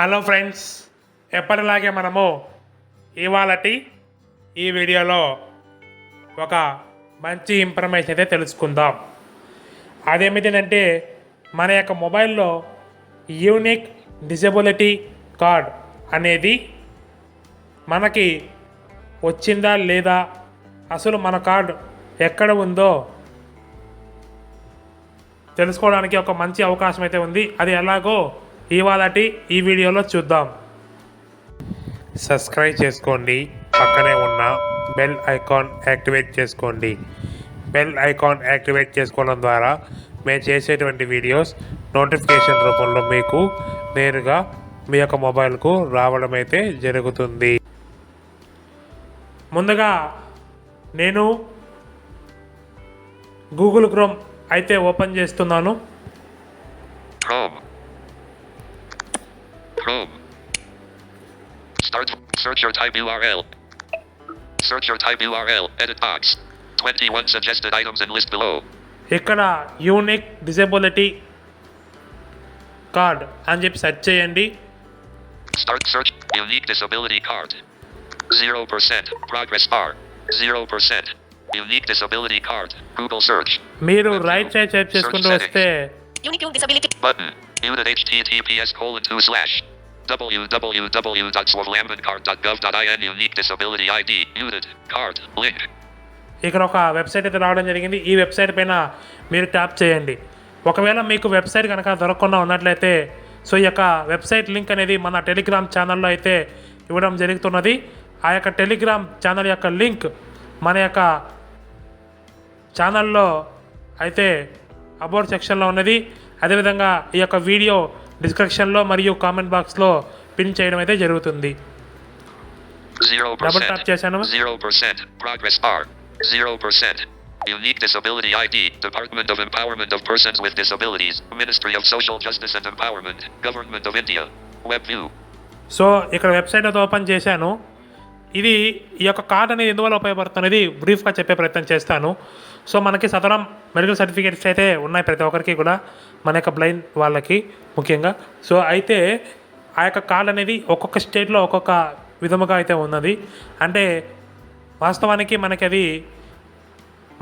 Hello friends ఎప్పటిలాగే మనము ఇవాళటి ఈ వీడియోలో ఒక మంచి ఇన్ఫర్మేషన్ అయితే తెలుసుకుందాం. అదేమిటంటే మన యొక్క మొబైల్లో యూనిక్ డిజబిలిటీ కార్డ్ అనేది మనకి వచ్చిందా లేదా అసలు మన కార్డు ఎక్కడ ఉందో తెలుసుకోవడానికి ఒక మంచి అవకాశం అయితే ఉంది. అది ఎలాగో ఇవాళటి ఈ వీడియోలో చూద్దాం. సబ్స్క్రైబ్ చేసుకోండి. పక్కనే ఉన్న బెల్ ఐకాన్ యాక్టివేట్ చేసుకోండి. బెల్ ఐకాన్ యాక్టివేట్ చేసుకోవడం ద్వారా మేము చేసేటువంటి వీడియోస్ నోటిఫికేషన్ రూపంలో మీకు నేరుగా మీ యొక్క మొబైల్కు రావడం అయితే జరుగుతుంది. ముందుగా నేను గూగుల్ క్రోమ్ అయితే ఓపెన్ చేస్తున్నాను. Chrome. Chrome. Start. Search your type URL. Search your type URL. Edit box. 21 suggested items and list below. ఇక్కడ యూనిక్ డిజబిలిటీ కార్డ్ అని చెప్పి సెర్చ్ చేయండి Start search. Unique disability card. 0%. Progress bar. 0%. Unique disability card. Google search. మీరు right side type చేసుకుంటూ వస్తే Unique disability. Button. Unit https colon 2 slash www.swavlambandcard.gov.in Unique disability ID. muted Card. Link. ఇక్కడ ఒక website అయితే రావడం జరిగింది ఈ వెబ్సైట్ పైన మీరు ట్యాప్ చేయండి ఒకవేళ మీకు వెబ్సైట్ కనుక దొరకకుండా ఉన్నట్లయితే సో ఈ యొక్క వెబ్సైట్ లింక్ అనేది మన టెలిగ్రామ్ ఛానల్లో అయితే ఇవ్వడం జరుగుతున్నది ఆ యొక్క టెలిగ్రామ్ ఛానల్ యొక్క లింక్ మన యొక్క ఛానల్లో అయితే అబౌట్ సెక్షన్లో ఉన్నది అదేవిధంగా ఈ యొక్క వీడియో డిస్క్రిప్షన్లో మరియు కామెంట్ బాక్స్లో పిన్ చేయడం అయితే జరుగుతుంది percent. tap చేశాను. Unique Disability ID. Department of Empowerment of Persons with Disabilities. Ministry of Social Justice and Empowerment. Government of India. Web view. So ఇక్కడ వెబ్సైట్ అయితే ఓపెన్ చేశాను ఇది ఈ యొక్క కార్డ్ అనేది ఎందువల్ల ఉపయోగపడుతున్నది బ్రీఫ్గా చెప్పే ప్రయత్నం చేస్తాను సో మనకి సదరం మెడికల్ సర్టిఫికేట్స్ అయితే ఉన్నాయి ప్రతి ఒక్కరికి కూడా మన యొక్క బ్లైండ్ వాళ్ళకి ముఖ్యంగా. సో అయితే ఆ యొక్క కార్డ్ అనేది ఒక్కొక్క స్టేట్లో ఒక్కొక్క విధముగా అయితే ఉన్నది. అంటే వాస్తవానికి మనకి అది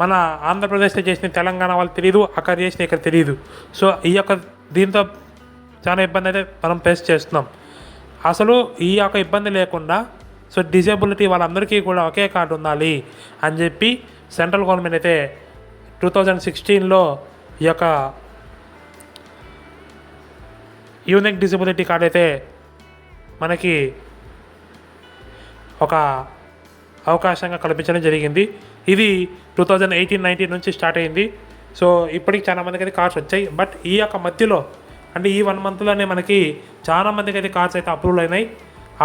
మన ఆంధ్రప్రదేశ్లో చేసిన తెలంగాణ వాళ్ళు తెలియదు అక్కడ చేసిన ఇక్కడ తెలియదు సో ఈ యొక్క దీంతో చాలా ఇబ్బంది అయితే మనం ఫేస్ చేస్తున్నాం. అసలు ఈ యొక్క ఇబ్బంది లేకుండా సో డిజేబిలిటీ వాళ్ళందరికీ కూడా ఒకే కార్డు ఉండాలి అని చెప్పి సెంట్రల్ గవర్నమెంట్ అయితే టూ థౌజండ్ సిక్స్టీన్లో ఈ యొక్క యూనిక్ డిజబిలిటీ కార్డ్ అయితే మనకి ఒక అవకాశంగా కల్పించడం జరిగింది. ఇది టూ థౌజండ్ ఎయిటీన్ నైన్టీన్ నుంచి స్టార్ట్ అయింది. సో ఇప్పటికి చాలా మందికి అయితే కార్డ్స్ వచ్చాయి. బట్ ఈ యొక్క మధ్యలో అంటే ఈ వన్ మంత్లోనే మనకి చాలా మందికి అయితే కార్డ్స్ అయితే అప్రూవల్ అయినాయి.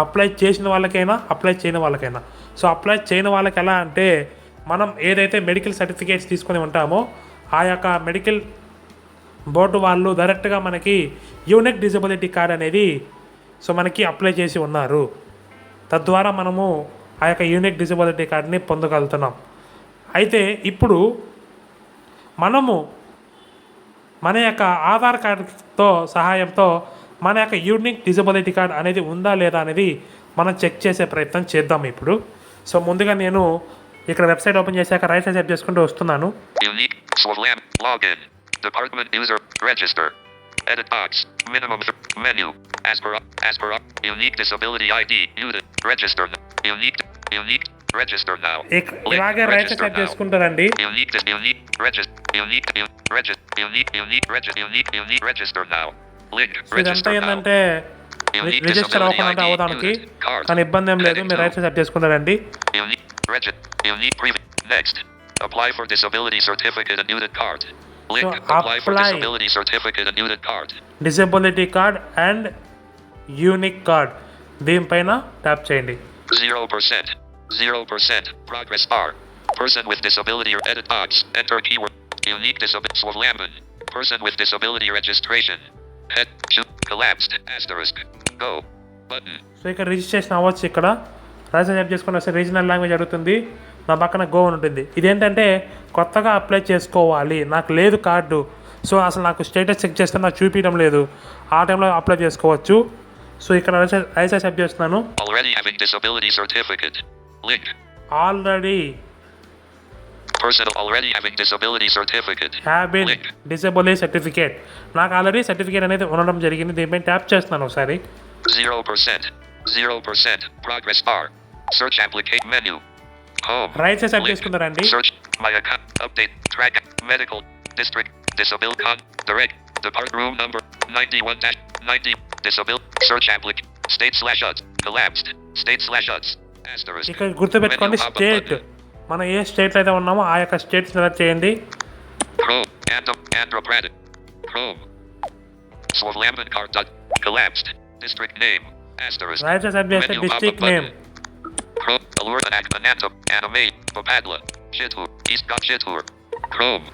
అప్లై చేసిన వాళ్ళకైనా అప్లై చేయని వాళ్ళకైనా. సో అప్లై చేయని వాళ్ళకి ఎలా అంటే మనం ఏదైతే మెడికల్ సర్టిఫికేట్స్ తీసుకొని ఉంటామో ఆ యొక్క మెడికల్ బోర్డు వాళ్ళు డైరెక్ట్గా మనకి యూనిక్ డిజబిలిటీ కార్డ్ అనేది సో మనకి అప్లై చేసి ఉన్నారు. తద్వారా మనము ఆ యొక్క యూనిక్ డిజబిలిటీ కార్డ్ని పొందగలుగుతున్నాం. అయితే ఇప్పుడు మనము మన యొక్క ఆధార్ కార్డుతో సహాయంతో మన యొక్క యూనిక్ డిజబిలిటీ కార్డ్ అనేది ఉందా లేదా అనేది మనం చెక్ చేసే ప్రయత్నం చేద్దాం ఇప్పుడు. సో ముందుగా నేను ఇక్కడ వెబ్సైట్ ఓపెన్ చేశాక రైట్ సైడ్ చేసుకుంటూ వస్తున్నాను. Department user. Register. Edit box. Minimum th- menu. As per as per unique disability ID. Unit. Register. Unique. Unique. Register now. ఇక- Link. ఇలాగే రైట్ Register సైడ్ now. చేసుకుంటారండి Unique. Dis- unique. Register. Unique. un- Register. Unique. Unique. Register. Unique. Unique. Register now. Link. So ఇదంతా Register now. ఏంటంటే Unique register disability అవ్వకుండా ID. అవ్వడానికి Unit. Card. కానీ ఇబ్బంది ఏం లేదు Heading మీరు రైట్ two. సైడ్ చేసుకుంటారండి Unique. Regit. Unique. Preview. Next. Apply for disability certificate and unit card. So, apply apply. disability certificate and unit card. Disability card and unique card దీనిపైన tap చేయండి. Zero percent. Progress bar. Person with disability or edit box. Enter keyword. Unique disability. Swavlamban. Person with disability registration. Head. Shoot. Collapsed. Asterisk. Go. Button. So ఇక్కడ registration అవ్వచ్చు ఇక్కడ right side చేసుకుని వస్తే regional language అడుగుతుంది నా పక్కన go అని ఉంటుంది ఇదేంటంటే కొత్తగా అప్లై చేసుకోవాలి నాకు లేదు కార్డు సో అసలు నాకు స్టేటస్ చెక్ చేస్తే నాకు చూపించడం లేదు ఆ టైంలో అప్లై చేసుకోవచ్చు సో ఇక్కడ రైస్ యాక్సెప్ట్ చేస్తున్నాను Already having disability certificate. Link. Already Personal already having disability certificate. నాకు ఆల్రెడీ సర్టిఫికేట్ అనేది ఉండడం జరిగింది దీనిపై ట్యాప్ చేస్తున్నాను ఒకసారి 0%. 0%. Progress bar. Search applicate menu. Home. Right side set Link. చేసుకున్నారండి Search. My account. Update. Track. Medical. District. Disability. Con. Direct. Depart room number. 91 dash 90. Disability. Search applicant. State slash UDS. Collapsed. State slash UDS. Asterisk. ఇక్కడ గుర్తుపెట్టుకోండి Menu pop-up state button. మనం ఏ స్టేట్లో అయితే ఉన్నామో ఆ యొక్క state select చేయండి Chrome. Andhra, Andhra Pradesh. Chrome. Swavlamban card. dot- Collapsed. District name. Asterisk. Right side set చేస్తే Menu district pop-up name button. Chrome. Allure Anak Anantam. Anime. Got Chittur. Chrome.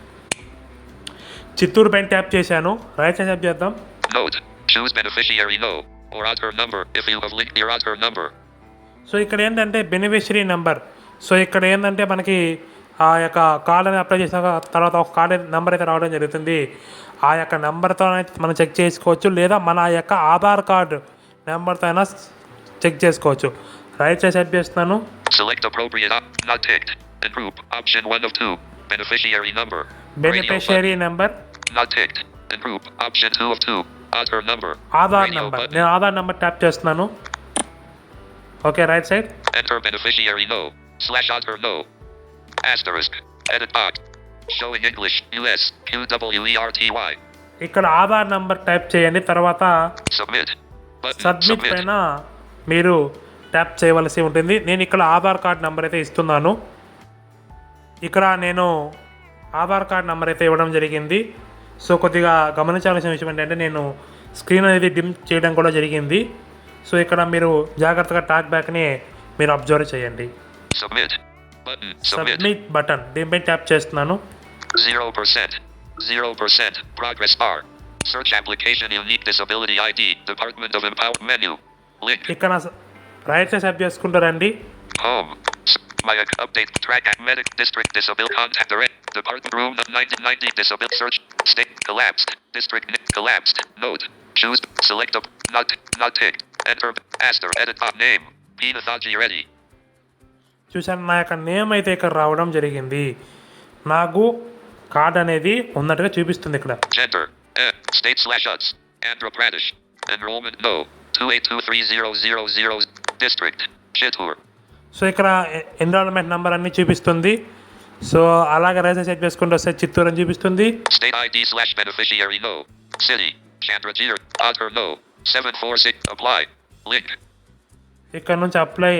Chittoor పైన tap చేశాను right side set చేద్దాం Note. Choose beneficiary no. Or number if you have linked your number. So ఇక్కడ ఏంటంటే beneficiary number so ఇక్కడ ఏంటంటే మనకి ఆ యొక్క కార్డ్ అనేది అప్లై చేసిన తర్వాత ఒక కార్డ్ నెంబర్ అయితే రావడం జరుగుతుంది ఆ యొక్క నెంబర్తో మనం చెక్ చేసుకోవచ్చు లేదా మన యొక్క ఆధార్ కార్డు నెంబర్తో అయినా చెక్ చేసుకోవచ్చు రైట్ సైడ్ సెట్ చేస్తున్నాను. And group option one of two. Beneficiary number. Radio beneficiary number button, not ticked. And group option two of two. Aadhaar number. Aadhaar number. నేను ఆధార్ నెంబర్ ట్యాప్ చేస్తున్నాను okay right side Enter beneficiary no. Slash Aadhaar no. Asterisk. Edit box. Showing English US Q W E R T Y. ఇక్కడ Aadhaar number type చేయండి తర్వాత. Submit. పైన మీరు tap చేయవలసి ఉంటుంది నేను ఇక్కడ ఆధార్ కార్డ్ నెంబర్ అయితే ఇస్తున్నాను ఇక్కడ నేను ఆధార్ కార్డ్ నెంబర్ అయితే ఇవ్వడం జరిగింది సో కొద్దిగా గమనించాల్సిన విషయం ఏంటంటే నేను స్క్రీన్ అనేది డిమ్ చేయడం కూడా జరిగింది సో ఇక్కడ మీరు జాగ్రత్తగా టాక్ బ్యాక్ని మీరు అబ్జర్వ్ చేయండి. సబ్మిట్ బటన్ దీనిపై ట్యాప్ చేస్తున్నాను Zero percent. Zero percent. Progress bar. Search application unique disability ID. Department of Empower menu. Link. ఇక్కడ రైట్ సెట్ చేసుకుంటారండి. S- My update track at medic district disability contact direct department room 1990 disability search state collapsed district collapsed note choose select a not not ticked enter aster edit top name P Nathaji ready చూసాను నా యొక్క name అయితే ఇక్కడ రావడం జరిగింది నాకు card అనేది ఉన్నట్టుగా చూపిస్తుంది ఇక్కడ gender eh, state slash UTS Andhra Pradesh enrollment no 2823000 district Chittoor so ఇక్కడ ఎన్రోల్మెంట్ నెంబర్ అన్ని చూపిస్తుంది సో అలాగే రైస్ సెట్ చేసుకుంటూ వస్తే చిత్తూరు అని చూపిస్తుంది State ID slash beneficiary no. City. Chandragir. Aadhar no. 746. Apply. Link. ఇక్కడ నుంచి అప్లై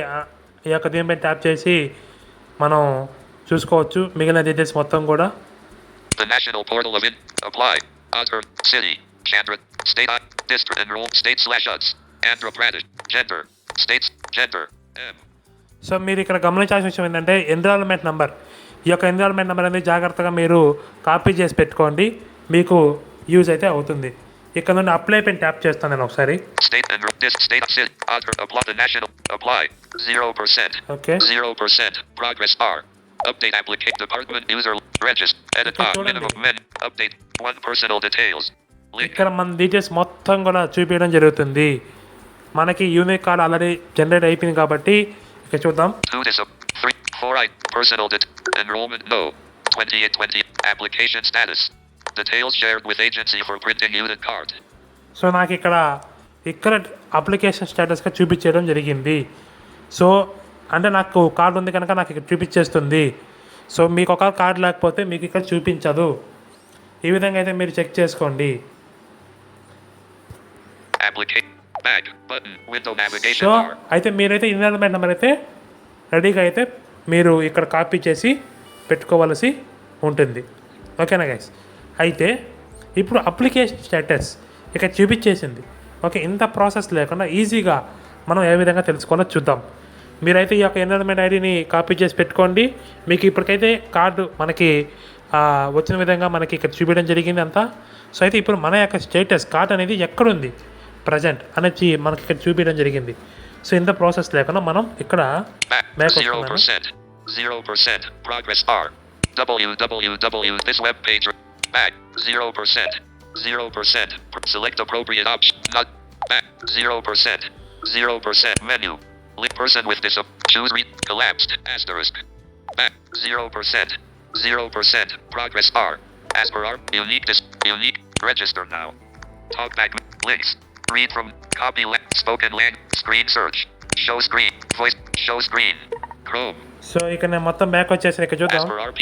ఈ యొక్క దీనిపై ట్యాప్ చేసి మనం చూసుకోవచ్చు మిగిలిన డీటెయిల్స్ మొత్తం కూడా The national portal of in. Apply. Aadhar. City. Chandra. State. District. Enroll. State slash UTS. Andhra Pradesh. Gender. Gender. M. So మీరు ఇక్కడ గమనించాల్సిన విషయం ఏంటంటే ఎన్రోల్మెంట్ నెంబర్ ఈ యొక్క ఎన్రోల్మెంట్ నెంబర్ అనేది జాగ్రత్తగా మీరు కాపీ చేసి పెట్టుకోండి మీకు యూజ్ అయితే అవుతుంది ఇక్కడ నుండి అప్లై పైన ట్యాప్ చేస్తాను నేను ఒకసారి State. Enroll. Dis. State. City. Aadhar. Apply. The national. Apply. 0%. Okay 0%. Progress bar. Update applicate department user register. Edit. చూడండి. Minimum men. Update. One personal details. ఇక్కడ మన డీటెయిల్స్ మొత్తం కూడా చూపించడం జరుగుతుంది మనకి యూనిక్ కార్డ్ ఆల్రెడీ జనరేట్ అయిపోయింది కాబట్టి ఇక్కడ చూద్దాం. Personal det enrollment no. Twenty eight twenty application status. Details shared with agency for printing unit card. So నాకు ఇక్కడ ఇక్కడ అప్లికేషన్ స్టేటస్గా చూపించడం జరిగింది. సో అంటే నాకు కార్డు ఉంది కనుక నాకు ఇక్కడ చూపించేస్తుంది. సో మీకు ఒక కార్డు లేకపోతే మీకు ఇక్కడ చూపించదు. ఈ విధంగా అయితే మీరు చెక్ చేసుకోండి. Applicate సో అయితే మీరైతే ఇన్వాల్వ్మెంట్ నెంబర్ అయితే రెడీగా అయితే మీరు ఇక్కడ కాపీ చేసి పెట్టుకోవలసి ఉంటుంది. ఓకేనా గైస్ అయితే ఇప్పుడు అప్లికేషన్ స్టేటస్ ఇక్కడ చూపించేసింది. ఓకే ఇంత ప్రాసెస్ లేకుండా ఈజీగా మనం ఏ విధంగా తెలుసుకోవాలో చూద్దాం. మీరైతే ఈ యొక్క ఎన్రోల్మెంట్ ఐడిని కాపీ చేసి పెట్టుకోండి. మీకు ఇప్పటికైతే కార్డు మనకి వచ్చిన విధంగా మనకి ఇక్కడ చూపించడం జరిగింది అంతా సో అయితే ఇప్పుడు మన యొక్క స్టేటస్ కార్డ్ అనేది ఎక్కడుంది? ప్రజెంట్ అనేది మనకి ఇక్కడ చూపించడం జరిగింది సో ఇంత ప్రాసెస్ లేకుండా మనం ఇక్కడ back Back zero వస్తున్నాను. percent zero percent progress bar www this web page back zero percent zero percent select appropriate option not Back. 0%. 0% menu. Link person with dis. Choose re. Collapsed. Asterisk. Back. 0%. 0%. Progress R. As per R. Unique dis. Unique. Register now. Talkback. Links. Read from. Copy. La- spoken lang. Screen search. Show screen. Voice. Show screen. Chrome. So ఇక నేను మొత్తం back వచ్చేసి ఇక్కడ As చూద్దాం per RP.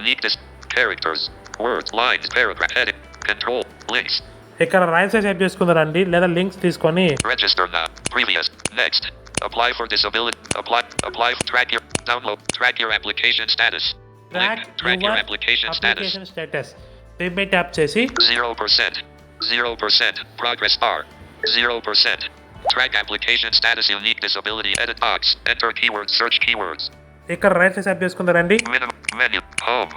Unique dis. Characters. Words. Lines. Paragraph. Heading. Control. Links. ఇక్కడ right side save చేసుకుందరండి లేదా links తీసుకొని Register now. Previous. Next. Apply for disability. Apply. Apply. Track your. Download. Track your application status. Track Link. Track your application status. Application status దీనిపై tap చేసి Zero percent. Zero percent. Progress bar. Zero percent. Track application status. Unique disability. Edit box. Enter keywords. Search keywords. ఇక్కడ right side save చేసుకుందరండి Minimum menu. Home.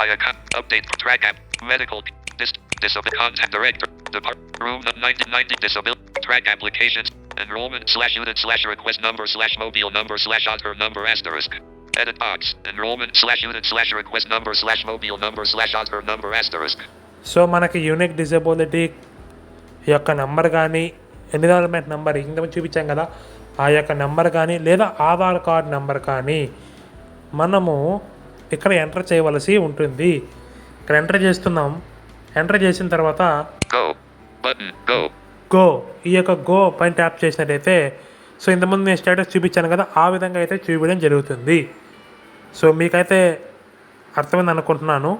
My account. Update. Track app. Medical. Dis. Disability. Contact director. Depart. Room 1990. Disability. Track applications. Enrollment slash unit slash request number slash mobile number slash author number asterisk. Edit box. Enrollment slash unit slash request number slash mobile number slash author number asterisk. So మనకి unique disability యొక్క number కానీ environment number? ఇంత చూపించాం కదా. ఆ యొక్క number కానీ లేదా ఆధార్ కార్డ్ నెంబర్ కానీ మనము ఇక్కడ ఎంటర్ చేయవలసి ఉంటుంది. ఇక్కడ ఎంటర్ చేస్తున్నాం. ఎంటర్ చేసిన తర్వాత. గో ఈ యొక్క గో పైన ట్యాప్ చేసినట్టయితే సో ఇంతకుముందు నేను స్టేటస్ చూపించాను కదా ఆ విధంగా అయితే చూపించడం జరుగుతుంది. సో మీకైతే అర్థమైంది అనుకుంటున్నాను.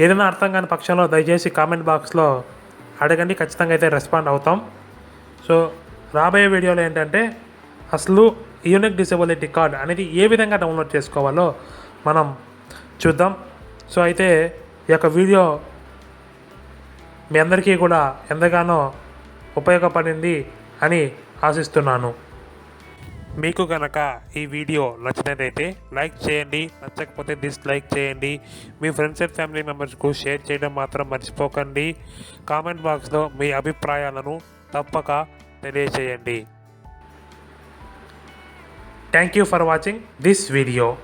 ఏదైనా అర్థం కాని పక్షంలో దయచేసి కామెంట్ బాక్స్లో అడగండి ఖచ్చితంగా అయితే రెస్పాండ్ అవుతాం. సో రాబోయే వీడియోలో ఏంటంటే అసలు యూనిక్ డిసేబిలిటీ కార్డ్ అనేది ఏ విధంగా డౌన్లోడ్ చేసుకోవాలో మనం చూద్దాం. సో అయితే ఈ యొక్క వీడియో మీ అందరికీ కూడా ఎంతగానో ఉపయోగపడింది అని ఆశిస్తున్నాను. మీకు కనుక ఈ వీడియో నచ్చినట్లయితే లైక్ చేయండి నచ్చకపోతే డిస్లైక్ చేయండి. మీ ఫ్రెండ్స్ అండ్ ఫ్యామిలీ మెంబర్స్కు షేర్ చేయడం మాత్రం మర్చిపోకండి. కామెంట్ బాక్స్లో మీ అభిప్రాయాలను తప్పక తెలియచేయండి. Thank you for watching this video